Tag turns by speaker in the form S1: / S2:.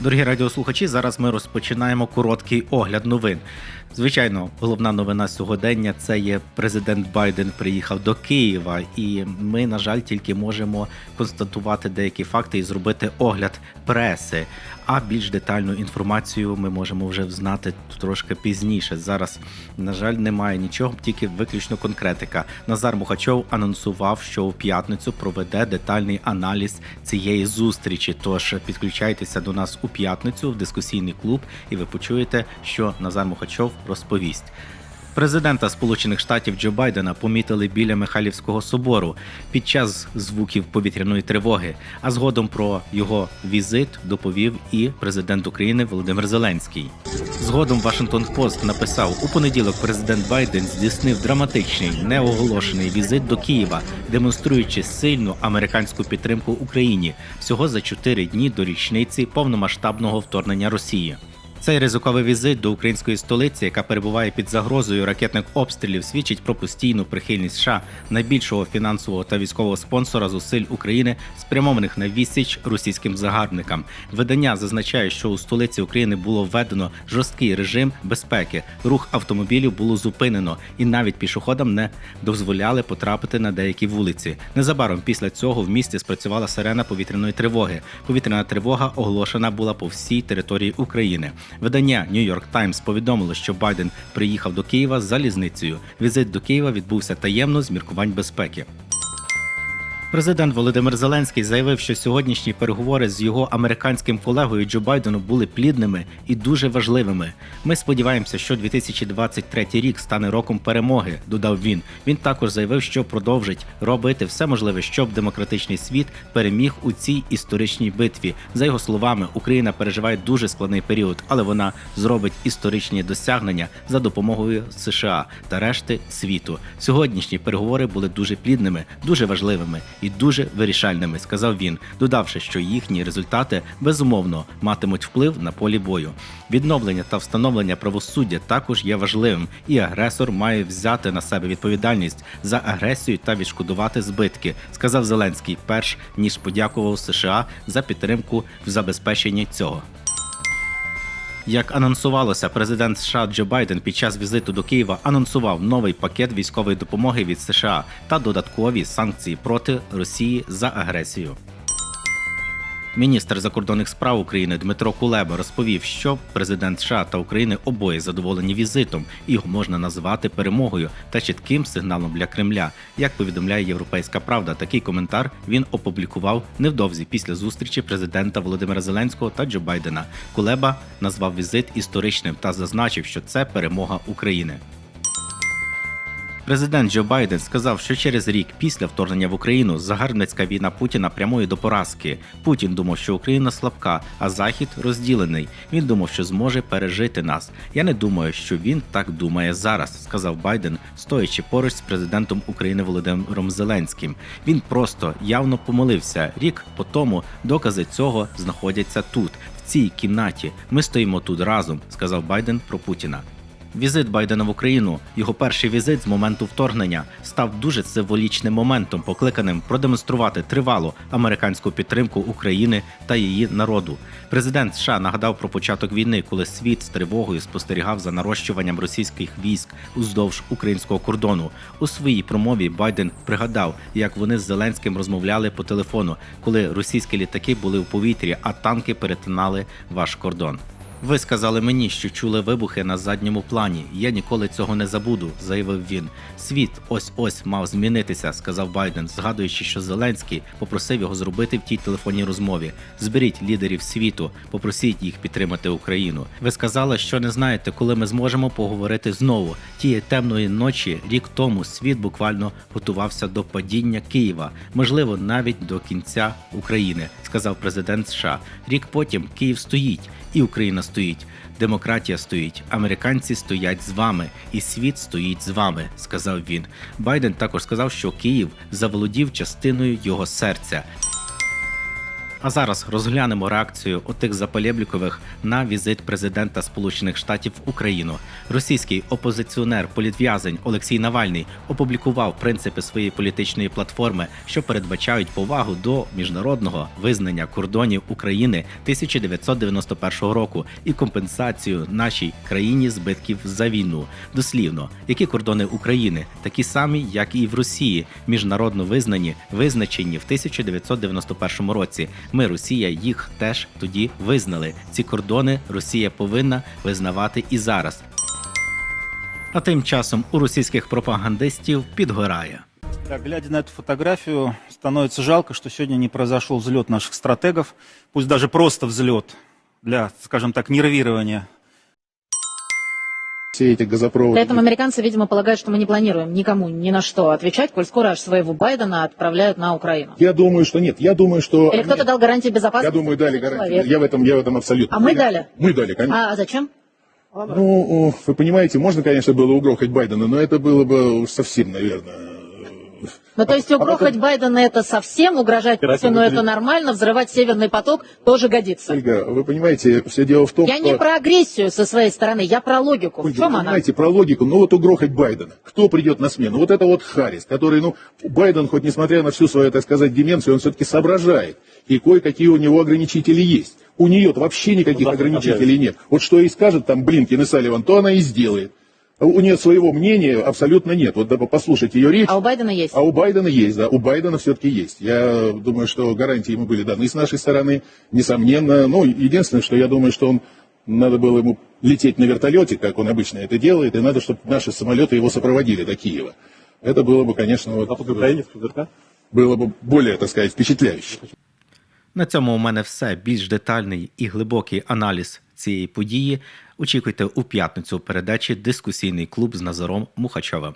S1: Дорогі радіослухачі, зараз ми розпочинаємо короткий огляд новин. Звичайно, головна новина сьогодення це є президент Байден приїхав до Києва, і ми, на жаль, тільки можемо констатувати деякі факти і зробити огляд преси. А більш детальну інформацію ми можемо вже знати трошки пізніше. Зараз, на жаль, немає нічого, тільки виключно конкретика. Назар Мухачов анонсував, що у п'ятницю проведе детальний аналіз цієї зустрічі. Тож підключайтеся до нас у п'ятницю в дискусійний клуб, і ви почуєте, що Назар Мухачов розповість. Президента Сполучених Штатів Джо Байдена помітили біля Михайлівського собору під час звуків повітряної тривоги. А згодом про його візит доповів і президент України Володимир Зеленський. Згодом Вашингтон Пост написав у понеділок. Президент Байден здійснив драматичний неоголошений візит до Києва, демонструючи сильну американську підтримку Україні всього за чотири дні до річниці повномасштабного вторгнення Росії. Цей ризиковий візит до української столиці, яка перебуває під загрозою ракетних обстрілів, свідчить про постійну прихильність США найбільшого фінансового та військового спонсора зусиль України, спрямованих на відсіч російським загарбникам. Видання зазначає, що у столиці України було введено жорсткий режим безпеки. Рух автомобілів було зупинено, і навіть пішоходам не дозволяли потрапити на деякі вулиці. Незабаром після цього в місті спрацювала сирена повітряної тривоги. Повітряна тривога оголошена була по всій території України. Видання New York Times повідомило, що Байден приїхав до Києва з залізницею. Візит до Києва відбувся таємно з міркувань безпеки. Президент Володимир Зеленський заявив, що сьогоднішні переговори з його американським колегою Джо Байденом були плідними і дуже важливими. Ми сподіваємося, що 2023 рік стане роком перемоги. Додав він. Він також заявив, що продовжить робити все можливе, щоб демократичний світ переміг у цій історичній битві. За його словами, Україна переживає дуже складний період, але вона зробить історичні досягнення за допомогою США та решти світу. Сьогоднішні переговори були дуже плідними, дуже важливими і дуже вирішальними, сказав він, додавши, що їхні результати безумовно матимуть вплив на полі бою. Відновлення та встановлення правосуддя також є важливим, і агресор має взяти на себе відповідальність за агресію та відшкодувати збитки, сказав Зеленський, перш ніж подякував США за підтримку в забезпеченні цього. Як анонсувалося, президент США Джо Байден під час візиту до Києва анонсував новий пакет військової допомоги від США та додаткові санкції проти Росії за агресію. Міністр закордонних справ України Дмитро Кулеба розповів, що президент США та України обоє задоволені візитом, його можна назвати перемогою та чітким сигналом для Кремля. Як повідомляє Європейська Правда, такий коментар він опублікував невдовзі після зустрічі президента Володимира Зеленського та Джо Байдена. Кулеба назвав візит історичним та зазначив, що це перемога України. Президент Джо Байден сказав, що через рік після вторгнення в Україну загарбницька війна Путіна прямує до поразки. Путін думав, що Україна слабка, а Захід розділений. Він думав, що зможе пережити нас. Я не думаю, що він так думає зараз, сказав Байден, стоячи поруч з президентом України Володимиром Зеленським. Він просто явно помилився. Рік по тому докази цього знаходяться тут, в цій кімнаті. Ми стоїмо тут разом, сказав Байден про Путіна. Візит Байдена в Україну, його перший візит з моменту вторгнення, став дуже символічним моментом, покликаним продемонструвати тривалу американську підтримку України та її народу. Президент США нагадав про початок війни, коли світ з тривогою спостерігав за нарощуванням російських військ уздовж українського кордону. У своїй промові Байден пригадав, як вони з Зеленським розмовляли по телефону, коли російські літаки були у повітрі, а танки перетинали ваш кордон. Ви сказали мені, що чули вибухи на задньому плані. Я ніколи цього не забуду, заявив він. Світ ось ось мав змінитися, сказав Байден, згадуючи, що Зеленський попросив його зробити в тій телефонній розмові. Зберіть лідерів світу, попросіть їх підтримати Україну. Ви сказали, що не знаєте, коли ми зможемо поговорити знову. Тієї темної ночі, рік тому, світ буквально готувався до падіння Києва, можливо, навіть до кінця України, сказав президент США. Рік потім Київ стоїть, і Україна стоїть. Демократія стоїть, американці стоять з вами, і світ стоїть з вами, сказав він. Байден також сказав, що Київ заволодів частиною його серця. А зараз розглянемо реакцію отих запалєблікових на візит президента Сполучених Штатів в Україну. Російський опозиціонер, політв'язень Олексій Навальний опублікував принципи своєї політичної платформи, що передбачають повагу до міжнародного визнання кордонів України 1991 року і компенсацію нашій країні збитків за війну. Дослівно, які кордони України такі самі, як і в Росії, міжнародно визнані, визначені в 1991 році. Ми, Росія, їх теж тоді визнали. Ці кордони Росія повинна визнавати і зараз. А тим часом у російських пропагандистів підгорає.
S2: Так, глядя на эту фотографию, становится жалко, что сегодня не произошел взлет наших стратегов, пусть даже просто взлет для, скажем так, нервирования
S3: все эти газопроводы.
S4: Поэтому американцы, видимо, полагают, что мы не планируем никому ни на что отвечать, коль скоро аж своего Байдена отправляют на Украину.
S3: Я думаю, что нет. Я думаю, что...
S4: Или кто-то дал гарантии
S3: Я
S4: безопасности?
S3: думаю, дали
S4: Человек.
S3: гарантии. Я в этом, я в этом абсолютно.
S4: А мы дали?
S3: Мы дали, конечно.
S4: А, а зачем?
S3: Ну, вы понимаете, можно, конечно, было угрохать Байдена, но это было бы уж совсем, наверное...
S4: Ну, то есть
S3: А
S4: угрохать
S3: потом-
S4: Байдена это совсем, угрожать Путину это нормально, взрывать Северный поток тоже годится.
S3: Ольга, вы понимаете, все дело в том,
S4: Я
S3: что...
S4: не про агрессию со своей стороны, я про логику. В
S3: Ольга,
S4: чем
S3: вы
S4: она?
S3: понимаете, про логику, ну вот угрохать Байдена. Кто придет на смену? Вот это вот Харрис, который, ну, Байден, хоть несмотря на всю свою, так сказать, деменцию, он все-таки соображает. И кое-какие у него ограничители есть. У нее вообще никаких ограничителей нет. Вот что и скажет там Блинкин и Салливан, то она и сделает. А У нее своего мнения абсолютно нет. Вот да, послушайте ее речь.
S4: А у Байдена есть.
S3: А у Байдена есть, да, у Байдена все-таки есть. Я думаю, что гарантии ему были даны с нашей стороны, несомненно. Ну, единственное, что я думаю, что он, надо было ему лететь на вертолете, как он обычно это делает, и надо, чтобы наши самолеты его сопроводили до Киева. Это было бы, конечно, вот, было бы более, так сказать, впечатляюще.
S1: На цьому у мене все. Більш детальний і глибокий аналіз цієї події. Очікуйте у п'ятницю передачі Дискусійний клуб з Назаром Мухачовим.